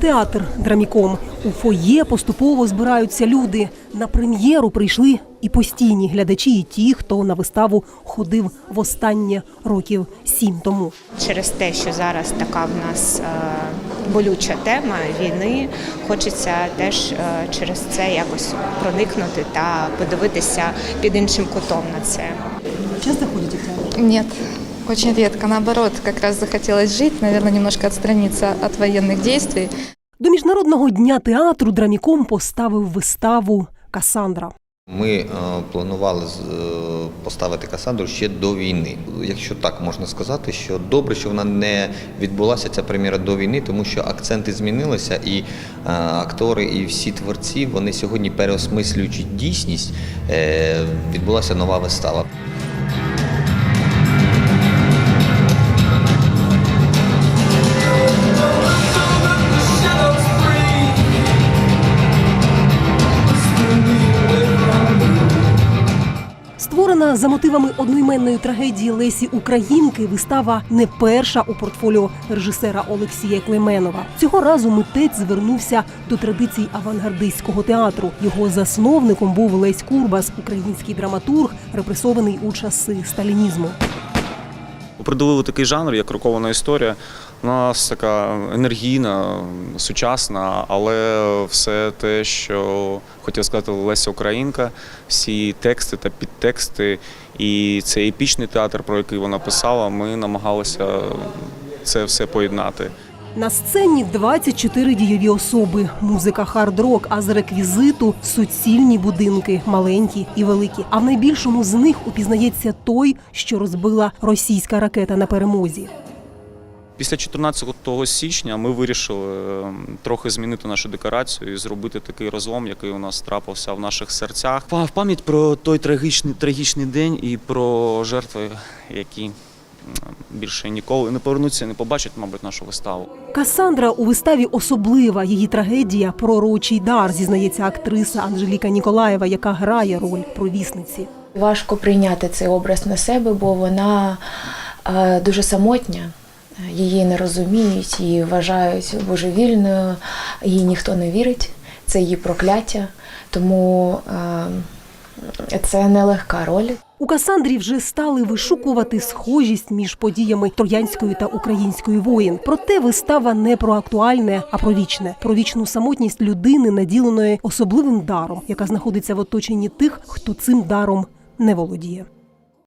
Театр Драміком. У фоє поступово збираються люди. На прем'єру прийшли і постійні глядачі, і ті, хто на виставу ходив востаннє років сім тому. Через те, що зараз така в нас е, болюча тема війни, хочеться теж е, через це якось проникнути та подивитися під іншим кутом на це. Часто ходите в театр? Нет, очень редко. Наоборот, как раз захотелось жить, наверное, немножко отстраниться от военных действий. До міжнародного дня театру Драміком поставив виставу Касандра. Ми е, планували з- е, поставити Касандру ще до війни. Якщо так можна сказати, що добре, що вона не відбулася ця прем'єра до війни, тому що акценти змінилися, і е, актори, і всі творці вони сьогодні переосмислюючи дійсність, е, відбулася нова вистава. Створена за мотивами одноіменної трагедії Лесі Українки, вистава не перша у портфоліо режисера Олексія Клеменова. Цього разу митець звернувся до традицій авангардистського театру. Його засновником був Лесь Курбас, український драматург, репресований у часи сталінізму. Приділили такий жанр, як рокована історія. У нас така енергійна, сучасна, але все те, що хотів сказати Леся Українка, всі тексти та підтексти, і цей епічний театр, про який вона писала, ми намагалися це все поєднати. На сцені 24 дієві особи, музика хард-рок, а з реквізиту суцільні будинки, маленькі і великі. А в найбільшому з них упізнається той, що розбила російська ракета на перемозі. Після 14 січня ми вирішили ем, трохи змінити нашу декорацію і зробити такий розлом, який у нас трапився в наших серцях. В пам'ять про той трагічний, трагічний день і про жертви, які більше ніколи не повернуться, і не побачать, мабуть, нашу виставу. Касандра у виставі особлива. Її трагедія пророчий дар, зізнається актриса Анжеліка Ніколаєва, яка грає роль провісниці. Важко прийняти цей образ на себе, бо вона е, дуже самотня. Її не розуміють, її вважають божевільною, їй ніхто не вірить, це її прокляття. Тому е, це нелегка роль. У Касандрі вже стали вишукувати схожість між подіями троянської та української воїн. Проте вистава не про актуальне, а про вічне, про вічну самотність людини, наділеної особливим даром, яка знаходиться в оточенні тих, хто цим даром не володіє.